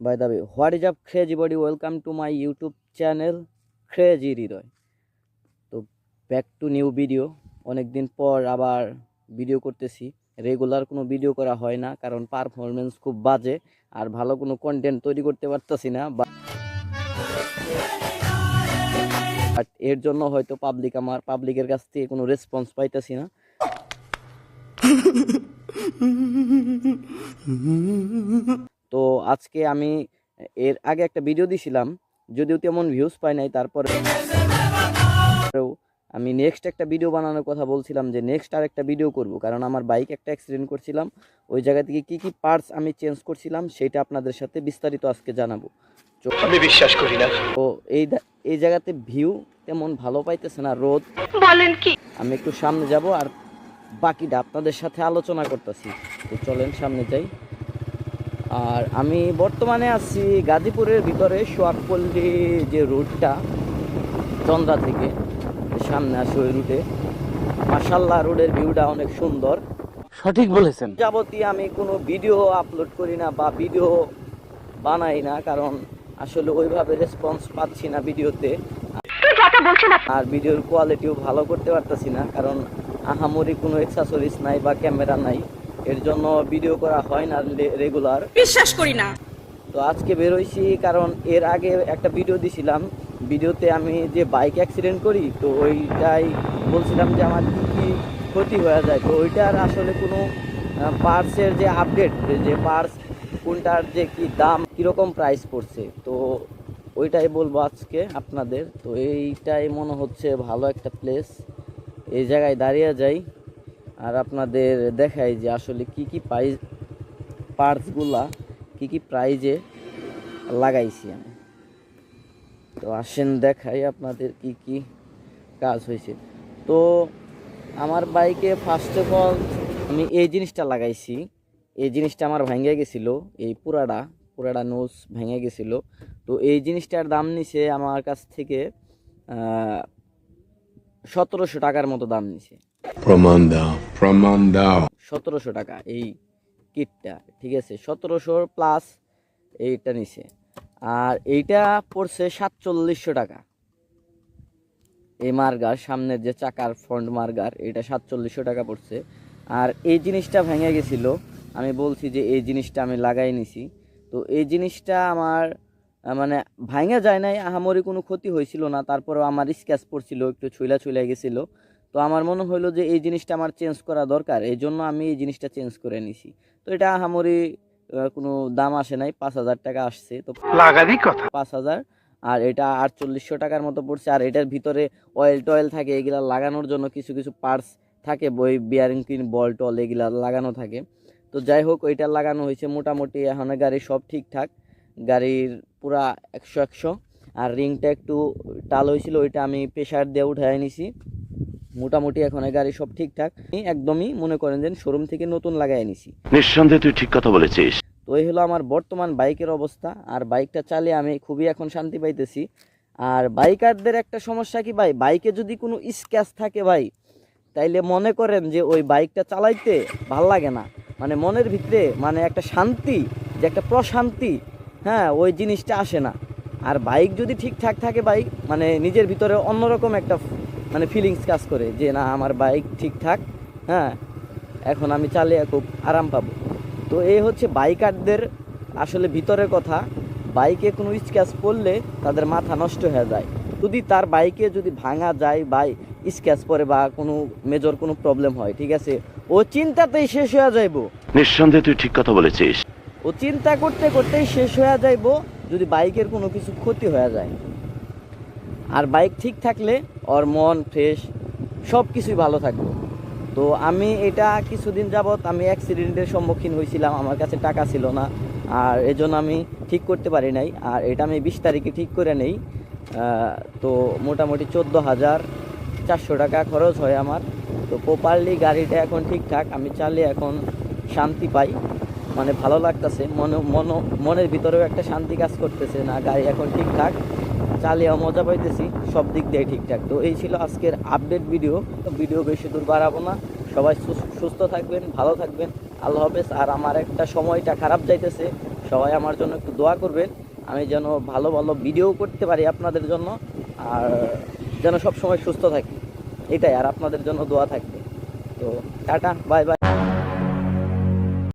By the way what is up crazy buddy welcome to my YouTube channel crazy Hriday তো back two new video অনেক দিন পর আবার video করতেছি। Regular কোনো ভিডিও করা হয় না, কারণ পারফরমেন্স খুব বাজে, আর ভালো কোনো কন্টেন্ট তৈরি করতে পারতেছি না, বা বাট এর জন্য হয়তো পাবলিক আমার পাবলিকের কাছ থেকে কোনো রেসপন্স পাইতেছি না। আজকে আমি এর আগে একটা ভিডিও দিছিলাম যদিও তেমন ভিউজ পাই নাই তারপরে আমি নেক্সট একটা ভিডিও বানানোর কথা বলছিলাম যে নেক্সট আর একটা ভিডিও করব। কারণ আমার বাইক একটা অ্যাক্সিডেন্ট করছিলাম ওই জায়গা থেকে কি কি পার্টস আমি চেঞ্জ করছিলাম সেটা আপনাদের সাথে বিস্তারিত আজকে জানাব। আমি বিশ্বাস করি না। তো এই এই জায়গাতে ভিউ তেমন ভালো পাইতেছে না রোদ। বলেন কি? আমি একটু সামনে যাব আর বাকিটা আপনাদের সাথে আলোচনা করতেছি। তো চলেন সামনে যাই। আর আমি বর্তমানে আছি গাজীপুরের ভিতরে সোয়াকপল্লী যে রুটটা চন্দ্রা থেকে সামনে আসে ওই রুটে। মাসাল্লাহ রোডের ভিউটা অনেক সুন্দর। সঠিক বলেছেন। যাবতীয় আমি কোনো ভিডিও আপলোড করি না বা ভিডিও বানাই না কারণ আসলে ওইভাবে রেসপন্স পাচ্ছি না ভিডিওতে? আর ভিডিওর কোয়ালিটিও ভালো করতে পারতেছি না কারণ আহামরি কোনো এক্সেসরিজ নাই বা ক্যামেরা নাই। এর জন্য ভিডিও করা হয় না রেগুলার বিশ্বাস করি না। তো আজকে বেরোইছি কারণ এর আগে একটা ভিডিও দিছিলাম। ভিডিওতে আমি যে বাইক অ্যাক্সিডেন্ট করি তো ওইটাই বলছিলাম যে আমার কী কী ক্ষতি হয়ে যায়। তো ওইটার আসলে কোনো পার্টসের যে আপডেট যে পার্টস কোনটার যে কি দাম কীরকম প্রাইস পড়ছে তো ওইটাই বলব আজকে আপনাদের। তো এইটাই মনে হচ্ছে ভালো একটা প্লেস এই জায়গায় দাঁড়িয়ে যাই। আর আপনাদের দেখাই যে আসলে কি কি প্রাইস পার্টসগুলা কি কি প্রাইজে লাগাইছি আমি। তো আসেন দেখাই আপনাদের কি কি কাজ হয়েছে। তো আমার বাইকে ফার্স্ট অফ অল আমি এই জিনিসটা লাগাইছি। এই জিনিসটা আমার ভেঙে গেছিল, এই পুরাটা পুরাটা নোজ ভেঙে গেছিল। তো এই জিনিসটার দাম নিছে আমার কাছ থেকে সতেরোশো টাকার মতো দাম নিছে। সতেরোশো টাকা এই কিটটা, ঠিক আছে? সতেরোশো প্লাস এইটা নিছে। আর এইটা পড়ছে সাতচল্লিশশো টাকা। এই মার্গার, সামনের যে চাকার ফ্রন্ট মার্গার এটা সাতচল্লিশশো টাকা পড়ছে। আর এই জিনিসটা ভেঙে গেছিল। আমি বলছি যে এই জিনিসটা আমি লাগাই নিছি। তো এই জিনিসটা আমার মানে ভাঙা যায় নাই, আহামরি কোনো ক্ষতি হয়েছিল না। তারপরেও আমার স্ক্যাচ পড়ছিল, একটু ছুইলা ছুইলা গেছিল। তো আমার মনে হলো যে এই জিনিসটা আমার চেঞ্জ করা দরকার এই জন্য আমি এই জিনিসটা চেঞ্জ করে নিছি। তো এটা আহামরি কোনো দাম আসে নাই পাঁচ হাজার টাকা আসছে তো লাগারই কথা। পাঁচ হাজার আর এটা আটচল্লিশশো টাকার মতো পড়ছে আর এটার ভিতরে অয়েল টয়েল থাকে এগুলা লাগানোর জন্য কিছু কিছু পার্টস থাকে বই বিয়ারিং কিন বল টল এগুলা লাগানো থাকে। তো যাই হোক ওইটা লাগানো হয়েছে মোটামুটি এখন গাড়ি সব ঠিকঠাক গাড়ির পুরা একশো একশো আর রিংটা একটু টাল হয়েছিল ওইটা আমি প্রেশার দিয়ে উঠাই নিছি। মোটামুটি এখন গাড়ি সব ঠিকঠাক। একদমই মনে করেন যে শোরুম থেকে নতুন লাগাই নিছি নিঃসন্দেহে তুই ঠিক কথা বলেছিস। তো এই হলো আমার বর্তমান বাইকের অবস্থা। আর বাইকটা চালিয়ে আমি খুবই এখন শান্তি পাইতেছি। আর বাইকারদের একটা সমস্যা কি ভাই? বাইকে যদি কোনো স্ক্যাচ থাকে ভাই তাইলে মনে করেন যে ওই বাইকটা চালাইতে ভালো লাগে না। মানে মনের ভিতরে মানে একটা শান্তি যে একটা প্রশান্তি হ্যাঁ ওই জিনিসটা আসে না। আর বাইক যদি ঠিকঠাক থাকে বাইক মানে নিজের ভিতরে অন্যরকম একটা মানে ফিলিংস কাজ করে যে না আমার বাইক ঠিকঠাক হ্যাঁ এখন আমি চালিয়ে খুব আরাম পাবো। তো এই হচ্ছে বাইকারদের আসলে ভিতরের কথা বাইকে কোনো স্ক্যাচ পড়লে তাদের মাথা নষ্ট হয়ে যায়। যদি তার বাইকে যদি ভাঙা যায় বা স্ক্যাচ পরে বা কোনো মেজর কোনো প্রবলেম হয় ঠিক আছে ও চিন্তাতেই শেষ হয়ে যাইব। নিঃসন্দেহে তুই ঠিক কথা বলেছিস। ও চিন্তা করতে করতেই শেষ হয়ে যাইব যদি বাইকের কোনো কিছু ক্ষতি হয়ে যায়। আর বাইক ঠিক থাকলে ওর মন ফ্রেশ সব কিছুই ভালো থাকবে। তো আমি এটা কিছুদিন যাবৎ আমি অ্যাক্সিডেন্টের সম্মুখীন হয়েছিলাম, আমার কাছে টাকা ছিল না, আর এজন্য আমি ঠিক করতে পারি নাই, আর এটা আমি বিশ তারিখে ঠিক করে নেই। তো মোটামুটি চোদ্দ হাজার চারশো টাকা খরচ হয় আমার। তো প্রপারলি গাড়িটা এখন ঠিকঠাক, আমি চালিয়ে এখন শান্তি পাই। মানে ভালো লাগতেছে, মনে, মন, মনের ভিতরেও একটা শান্তি কাজ করতেছে না, গাড়ি এখন ঠিকঠাক। চালিয়েও মজা পাইতেছি, সব দিক দিয়ে ঠিকঠাক। তো এই ছিল আজকের আপডেট ভিডিও ভিডিও বেশি দূর বাড়াবো না। সবাই সুস- সুস্থ থাকবেন, ভালো থাকবেন। আল্লাহ হাফেজ। আর আমার একটা সময়টা খারাপ যাইতেছে, সবাই আমার জন্য একটু দোয়া করবেন। আমি যেন ভালো ভালো ভিডিও করতে পারি আপনাদের জন্য। আর যেন সব সময় সুস্থ থাকি। এটাই, আর আপনাদের জন্য দোয়া থাকবে। তো টাটা বাই বাই